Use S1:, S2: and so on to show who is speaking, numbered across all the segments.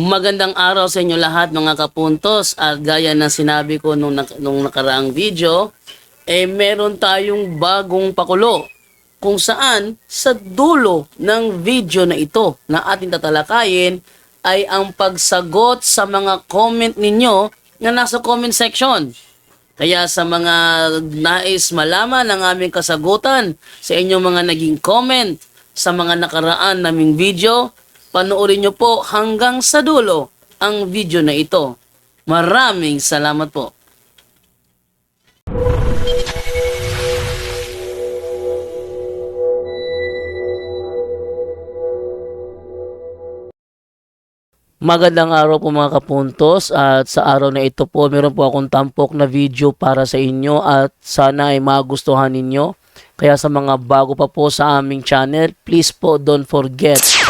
S1: Magandang araw sa inyo lahat mga kapuntos at gaya na sinabi ko nung, nung nakaraang video, eh meron tayong bagong pakulo kung saan sa dulo ng video na ito na ating tatalakayin ay ang pagsagot sa mga comment ninyo na nasa comment section. Kaya sa mga nais malaman ang aming kasagutan sa inyong mga naging comment sa mga nakaraan naming video, panoorin nyo po hanggang sa dulo ang video na ito. Maraming salamat po. Magandang araw po mga kapuntos at sa araw na ito po meron po akong tampok na video para sa inyo at sana ay magustuhan ninyo. Kaya sa mga bago pa po sa aming channel, please po don't forget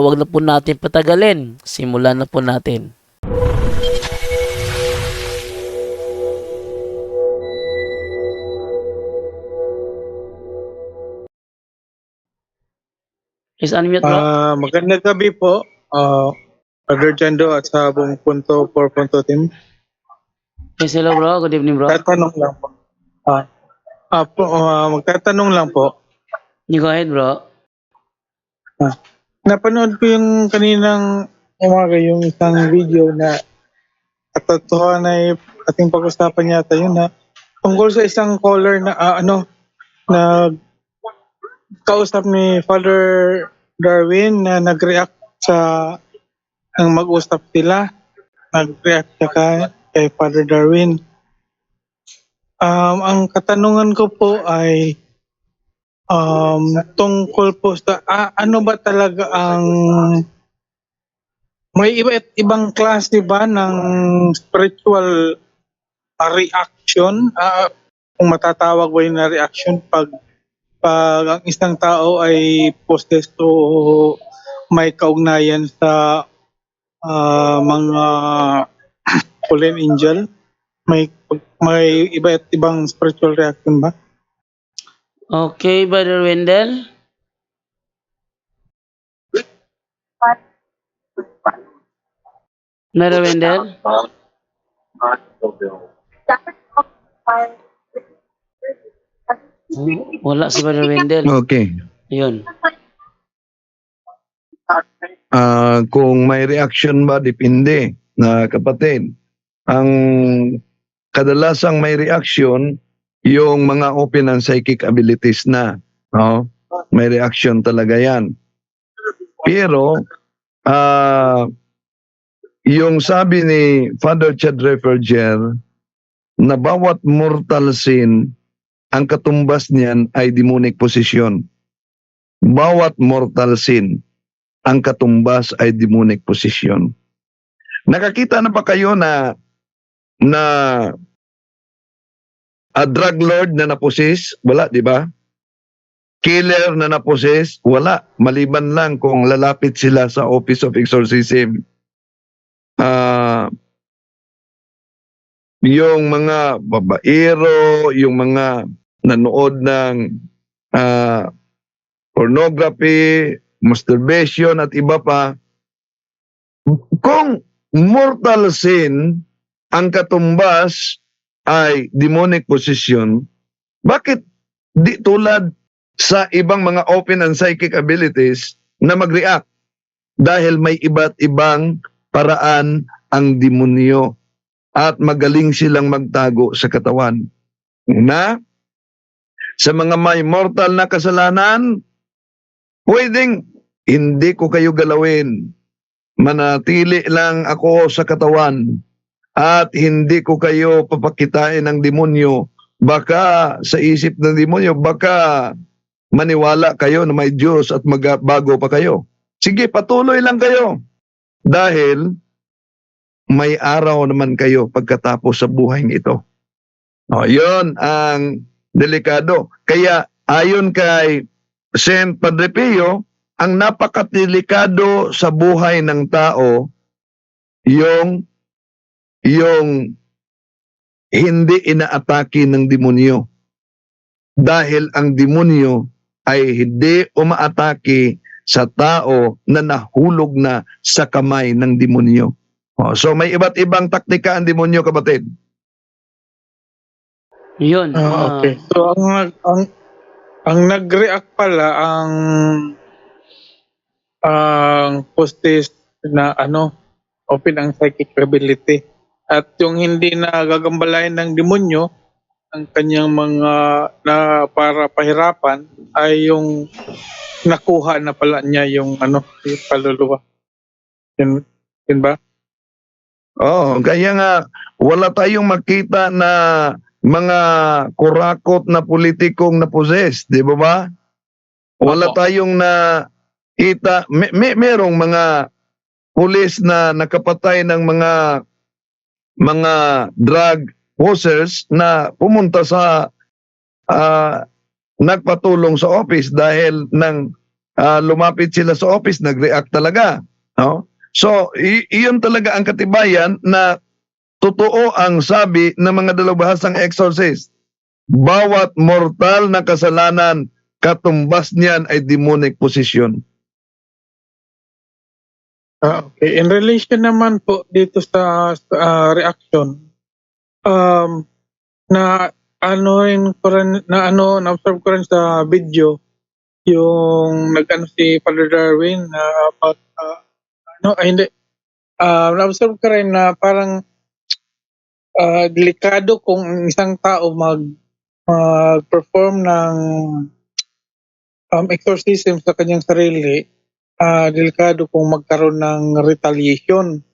S1: kaya wag na po natin patagalin. Simulan na po natin. Is unmute bro?
S2: Ah, magandang gabi po, uh, Brother Jando at sa buong punto 4.0 team.
S1: yes, hello bro. Good evening bro.
S2: Tatanong lang po. Ah, ah, po, ah, magtatanong lang po.
S1: You go ahead bro.
S2: Ah, napanood ko yung kaninang umaga yung isang video na katotohanan ay ating pag-usapan yata yun na tungkol sa isang caller na ah, ano na kausap ni Father Darwin na nag-react sa ang mag-usap sila nag-react siya kay, kay Father Darwin. Um, ang katanungan ko po ay um, tungkol po sa ah, ano ba talaga ang may iba ibang klase ba ng spiritual ah, reaction? Ah, kung matatawag ba yun na reaction pag pag ang isang tao ay possessed o may kaugnayan sa ah, mga fallen angel? May may iba ibang spiritual reaction ba
S1: Okay, Brother Wendell. Brother Wendell. Wala si Brother Wendell.
S3: Okay.
S1: Yun.
S3: Ah, kung may reaction ba, depende na kapatid. Ang kadalasang may reaction, yung mga open and psychic abilities na. No? May reaction talaga yan. Pero, ah, yung sabi ni Father Chad Referger, na bawat mortal sin, ang katumbas niyan ay demonic possession. Bawat mortal sin, ang katumbas ay demonic possession. Nakakita na ba kayo na na a drug lord na naposes? Wala, di ba? Killer na naposes? Wala. Maliban lang kung lalapit sila sa Office of Exorcism. Ah, yung mga babaero, yung mga nanood ng ah, pornography, masturbation at iba pa, kung mortal sin ang katumbas ay demonic possession, bakit di tulad sa ibang mga open and psychic abilities na mag-react dahil may iba't ibang paraan ang demonyo at magaling silang magtago sa katawan. Una, sa mga may mortal na kasalanan, pwedeng hindi ko kayo galawin. Manatili lang ako sa katawan at hindi ko kayo papakitain ng demonyo. Baka sa isip ng demonyo, baka maniwala kayo na may Diyos at magbago pa kayo. Sige, patuloy lang kayo. Dahil may araw naman kayo pagkatapos sa buhay ito. O, yun ang delikado. Kaya ayon kay Saint Padre Pio, ang napakadelikado sa buhay ng tao yung yung hindi inaatake ng demonyo. Dahil ang demonyo ay hindi umaatake sa tao na nahulog na sa kamay ng demonyo. O, so may iba't ibang taktika ang demonyo kapatid.
S1: Yun.
S2: Ah,
S1: ah,
S2: okay. So ang ang ang nag-react pala ang ang postis na ano open ang psychic ability at yung hindi na gagambalain ng demonyo ang kanyang mga na para pahirapan ay yung nakuha na pala niya yung ano yung kaluluwa yun, yun ba
S3: Oh, kaya nga wala tayong makita na mga kurakot na politikong na possessed, di ba ba? Wala
S2: Opo.
S3: tayong na kita may, may merong mga pulis na nakapatay ng mga mga drug posers na pumunta sa ah, nagpatulong sa office dahil nang ah, lumapit sila sa office nag-react talaga no? So iyon talaga ang katibayan na totoo ang sabi ng mga dalawahasang exorcist. Bawat mortal na kasalanan katumbas niyan ay demonic possession
S2: Ah, okay. In relation naman po dito sa, sa, ah, reaction, um, na ano rin ko rin, na ano, na-observe ko rin sa video, yung nag-ano si Father Darwin na about, ah, ano, ay hindi, Ah, na-observe ko rin na parang ah, delikado kung ang isang tao mag mag-perform ng um, exorcism sa kanyang sarili, ah delikado kung magkaroon ng retaliation.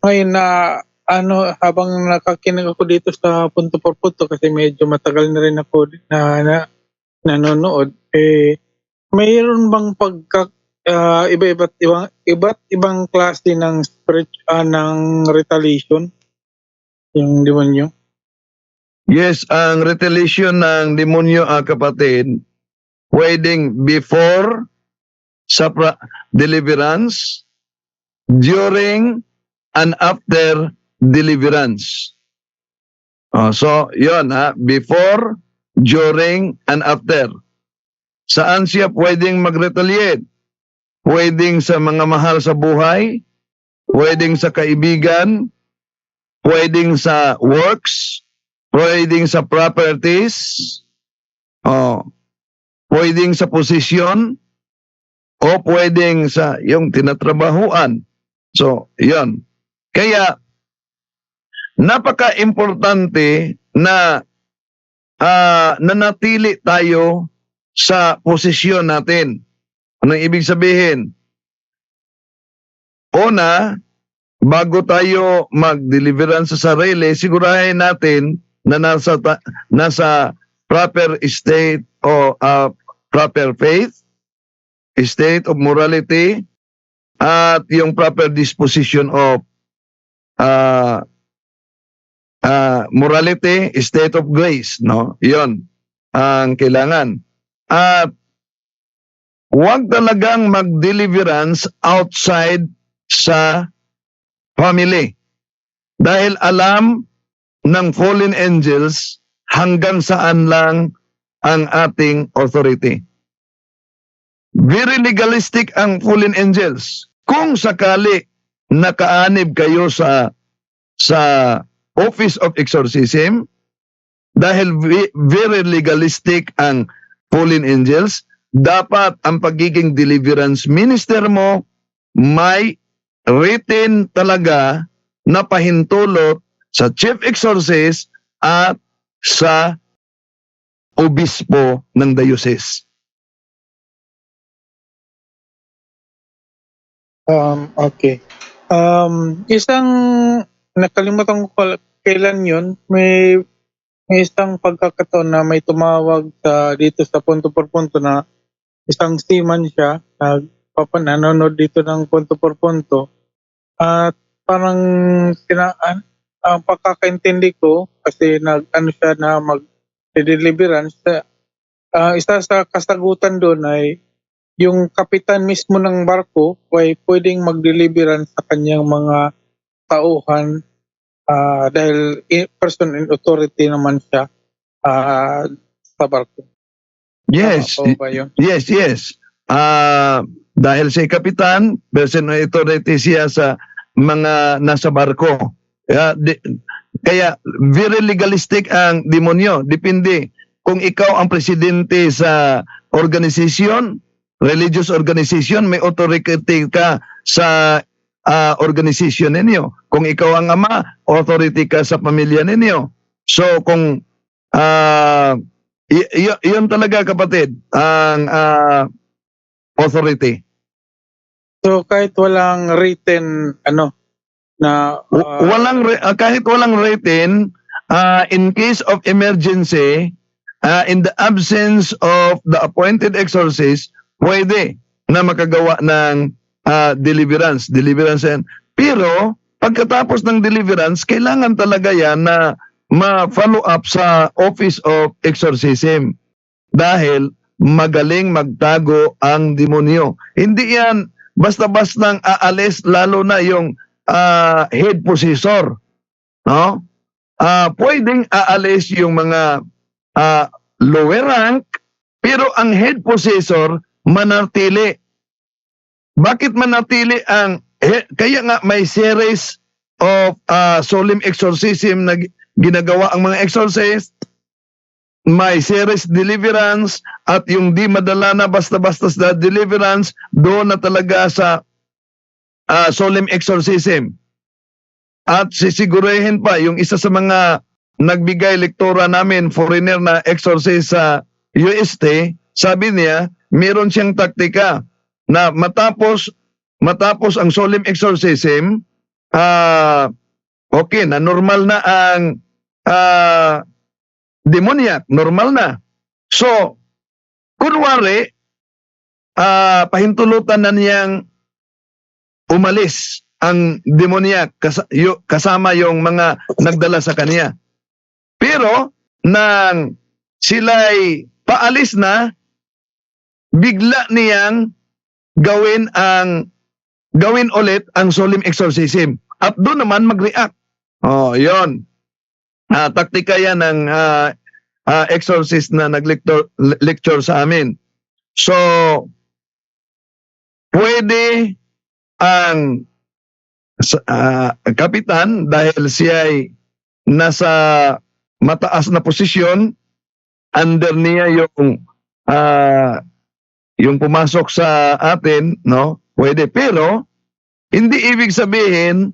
S2: Ngayon na ano habang nakakinig ako dito sa punto por punto kasi medyo matagal na rin ako na, na nanonood eh mayroon bang pagka ah, iba-iba't ibang iba't ibang klase ng spirit ah, ng retaliation yung demonyo
S3: Yes, ang retaliation ng demonyo ah, kapatid, pwedeng before sa deliverance, during and after deliverance. Oh, so, yon ha, before, during, and after. Saan siya pwedeng mag-retaliate? Pwedeng sa mga mahal sa buhay, pwedeng sa kaibigan, pwedeng sa works, pwedeng sa properties, oh, pwedeng sa posisyon, o pwedeng sa yung tinatrabahuan. So, yon. Kaya, napaka-importante na ah, nanatili tayo sa posisyon natin. Anong ibig sabihin? Una, bago tayo mag-deliverance sa sarili, sigurahin natin na nasa nasa proper state o uh, proper faith, state of morality, at yung proper disposition of uh, uh, morality, state of grace, no? 'Yon ang kailangan. At huwag talagang mag-deliverance outside sa family. Dahil alam ng fallen angels hanggang saan lang ang ating authority. Very legalistic ang fallen angels. Kung sakali nakaanib kayo sa sa Office of Exorcism, dahil ve- very legalistic ang fallen angels, dapat ang pagiging deliverance minister mo may written talaga na pahintulot sa chief exorcist at sa obispo ng diocese.
S2: Um, okay. Um, isang nakalimutan ko kailan yun, may may isang pagkakataon na may tumawag sa dito sa punto por punto na isang seaman siya nagpapa nanonood dito ng punto por punto. At parang tinaan ang pagkakaintindi ko kasi nag ano siya na mag deliverance uh, isa sa kasagutan doon ay yung kapitan mismo ng barko ay pwedeng mag-deliverance sa kanyang mga tauhan ah, dahil person in authority naman siya ah, sa barko.
S3: Yes,
S2: ba yun?
S3: yes, yes. Ah, dahil si kapitan, person of authority siya sa mga nasa barko. Kaya, di- kaya very legalistic ang demonyo. Depende kung ikaw ang presidente sa organization, religious organization, may authority ka sa ah, organization ninyo. Kung ikaw ang ama, authority ka sa pamilya ninyo. So kung y- y- yun talaga kapatid, ang ah, authority.
S2: So kahit walang written ano na ah,
S3: walang ah, kahit walang written ah, in case of emergency ah, in the absence of the appointed exorcist pwede na makagawa ng ah, deliverance deliverance yan pero pagkatapos ng deliverance kailangan talaga yan na ma-follow up sa office of exorcism dahil magaling magtago ang demonyo hindi yan basta-bastang aalis lalo na yung ah, head possessor. No? Ah, pwedeng aalis yung mga ah, lower rank, pero ang head possessor manatili. Bakit manatili ang kaya nga may series of ah, solemn exorcism na gi- ginagawa ang mga exorcist may series deliverance at yung di madala na basta-basta sa deliverance doon na talaga sa ah, solemn exorcism. At sisigurahin pa, yung isa sa mga nagbigay lektura namin, foreigner na exorcist sa UST, sabi niya, meron siyang taktika na matapos matapos ang solemn exorcism, ah okay, na normal na ang ah, demoniac, normal na. So, kunwari, ah pahintulutan na niyang umalis ang demoniac kasama yung mga nagdala sa kanya. Pero nang sila'y paalis na, bigla niyang gawin ang gawin ulit ang solemn exorcism. At doon naman mag-react. Oh, 'yon. Ah, taktika 'yan ng ah, ah, exorcist na nag-lecture lecture sa amin. So pwede ang ah, kapitan dahil siya ay nasa mataas na posisyon under niya yung ah, yung pumasok sa atin no pwede. Pero hindi ibig sabihin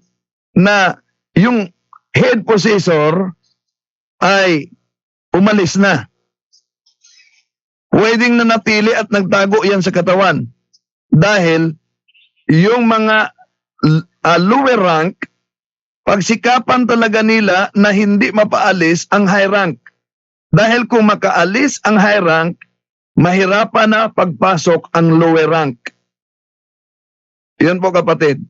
S3: na yung head possessor ay umalis na. Pwedeng nanatili at nagtago yan sa katawan. Dahil yung mga ah, lower rank, pagsikapan talaga nila na hindi mapaalis ang high rank. Dahil kung makaalis ang high rank, mahirapan na pagpasok ang lower rank. Yan po kapatid.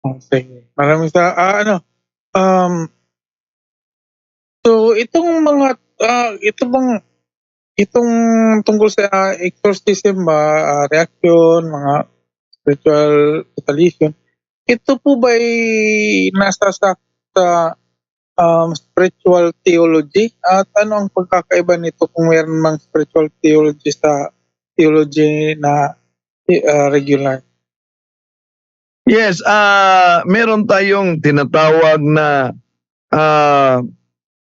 S2: Okay. Maraming sa ah, ano um So itong mga ah, ito bang itong tungkol sa ah, exorcism ba ah, reaction mga spiritual retaliation ito po ba nasa sa, sa um, spiritual theology at ano ang pagkakaiba nito kung mayroon mang spiritual theology sa theology na ah, regular
S3: Yes, ah meron tayong tinatawag na ah,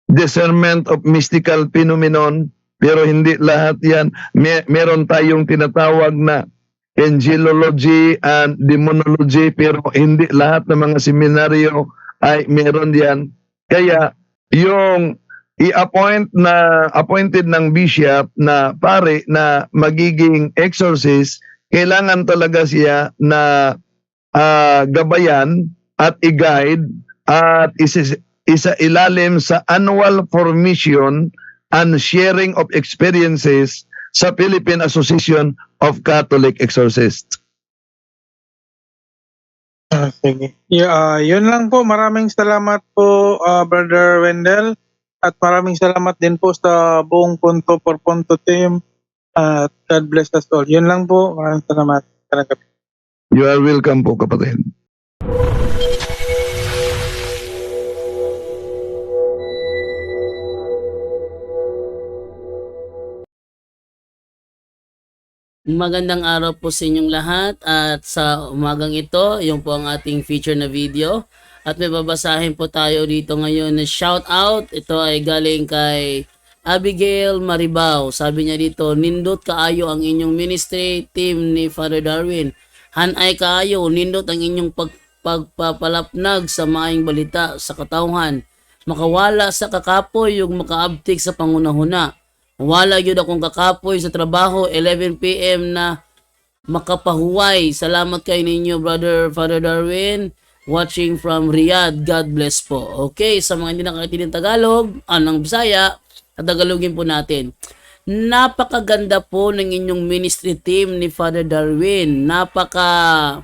S3: discernment of mystical phenomenon pero hindi lahat yan. May, meron tayong tinatawag na angelology and demonology pero hindi lahat ng mga seminaryo ay meron yan. Kaya yung i-appoint na appointed ng bishop na pare na magiging exorcist, kailangan talaga siya na ah, gabayan at i-guide at isa, isa ilalim sa annual formation and sharing of experiences sa Philippine Association of Catholic Exorcists.
S2: Ah, sige. Y- ah, yun lang po. Maraming salamat po, ah, Brother Wendell. At maraming salamat din po sa buong Punto por Punto team. At God bless us all. Yun lang po. Maraming salamat. Talaga.
S3: You are welcome po kapatid.
S1: Magandang araw po sa inyong lahat at sa umagang ito, yung po ang ating feature na video. At may babasahin po tayo dito ngayon na shout out. Ito ay galing kay Abigail Maribao. Sabi niya dito, nindot kaayo ang inyong ministry team ni Father Darwin. Hanay kaayo, nindot ang inyong pag pagpapalapnag sa maayong balita sa katauhan. Makawala sa kakapoy yung makaabtik sa pangunahuna. Wala yun akong kakapoy sa trabaho 11 p.m. na makapahuway. Salamat kay ninyo, Brother Father Darwin. Watching from Riyadh. God bless po. Okay, sa mga hindi nakakaintindi ng Tagalog, anong Bisaya, at Tagalogin po natin. Napakaganda po ng inyong ministry team ni Father Darwin. Napaka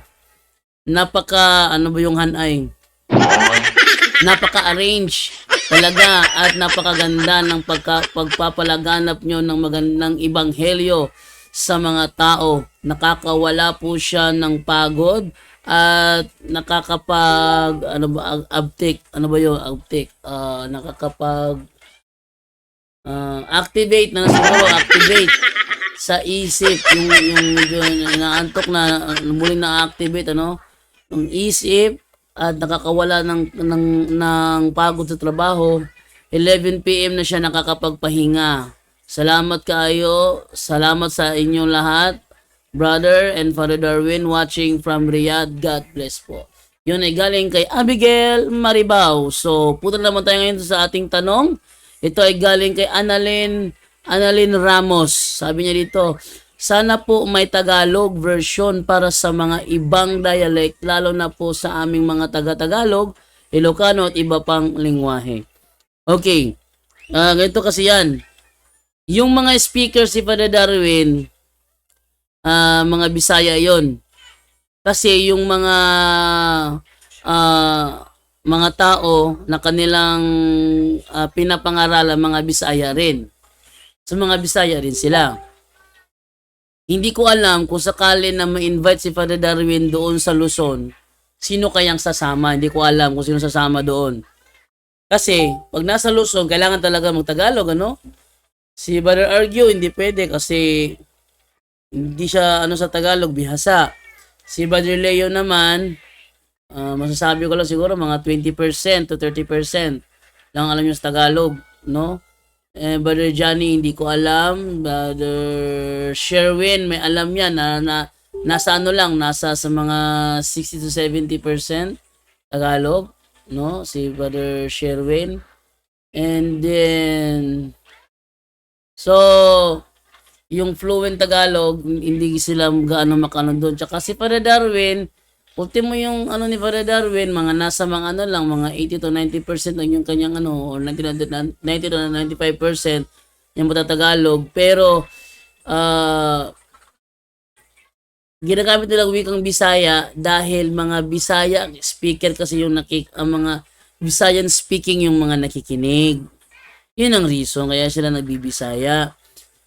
S1: napaka ano ba yung hanay? napaka-arrange talaga at napakaganda ng pagka, pagpapalaganap nyo ng magandang ibanghelyo sa mga tao. Nakakawala po siya ng pagod at nakakapag ano ba abtik ano ba yun? Abtik Ah, nakakapag ah, activate na siguro activate sa isip. Yung yung medyo inaantok na uh, muling na-activate ano? Ang isip at nakakawala ng ng ng pagod sa trabaho. 11 PM na siya nakakapagpahinga. Salamat kayo salamat sa inyong lahat. Brother and father Darwin watching from Riyadh. God bless po. Yun ay galing kay Abigail Maribao. So punta naman tayo ngayon sa ating tanong. Ito ay galing kay Annalyn Annalyn Ramos. Sabi niya dito sana po may Tagalog version para sa mga ibang dialect, lalo na po sa aming mga taga-Tagalog, Ilocano at iba pang lingwahe. Okay, Ah, ganito kasi yan. Yung mga speaker si Father Darwin, ah, mga Bisaya yon Kasi yung mga ah, mga tao na kanilang ah, pinapangaralan, mga Bisaya rin. Sa mga Bisaya rin sila. Hindi ko alam kung sakali na ma-invite si Father Darwin doon sa Luzon, sino kayang sasama? Hindi ko alam kung sino sasama doon. Kasi, pag nasa Luzon, kailangan talaga mag-Tagalog, ano? Si Brother Argue, hindi pwede kasi hindi siya ano sa Tagalog, bihasa. Si Brother Leo naman, ah, masasabi ko lang siguro mga 20% to 30% lang alam yung sa Tagalog, no? Eh, Brother Johnny, hindi ko alam. Brother Sherwin, may alam yan na, na nasa ano lang, nasa sa mga 60 to 70% Tagalog, no? Si Brother Sherwin. And then, so, yung fluent Tagalog, hindi sila gaano makano doon. Tsaka si Father Darwin, ultimo yung ano ni Father Darwin, mga nasa mga ano lang, mga 80 to 90% lang yung kanyang ano, or 90 to 90 to 95% yung matatagalog. Pero, ah, ginagamit nilang wikang Bisaya dahil mga Bisaya speaker kasi yung nakik ang mga Bisayan speaking yung mga nakikinig. Yun ang reason kaya sila nagbibisaya.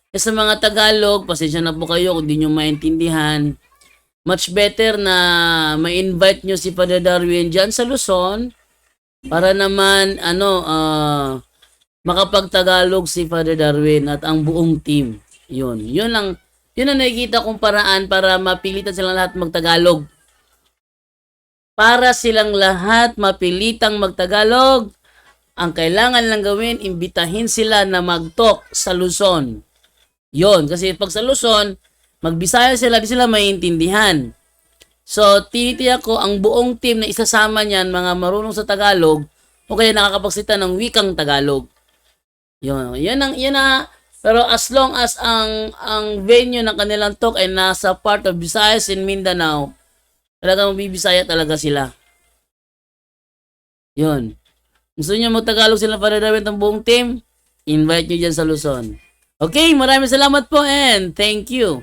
S1: E sa mga Tagalog, pasensya na po kayo kung di nyo maintindihan. Much better na ma-invite nyo si Father Darwin dyan sa Luzon para naman ano ah makapag-Tagalog si Father Darwin at ang buong team. Yun. Yun lang yun ang nakikita kong paraan para mapilitan silang lahat magtagalog. Para silang lahat mapilitang magtagalog, ang kailangan lang gawin, imbitahin sila na mag-talk sa Luzon. Yon, kasi pag sa Luzon, magbisaya sila, di sila maintindihan. So, tinitiyak ko ang buong team na isasama niyan, mga marunong sa Tagalog, o kaya nakakapagsita ng wikang Tagalog. Yun, yan ang, yan na, pero as long as ang, ang venue ng kanilang talk ay nasa part of Visayas in Mindanao, talagang mabibisaya talaga sila. Yun. Gusto niyo magtagalog sila para dapat ang buong team? Invite nyo dyan sa Luzon. Okay, maraming salamat po and thank you.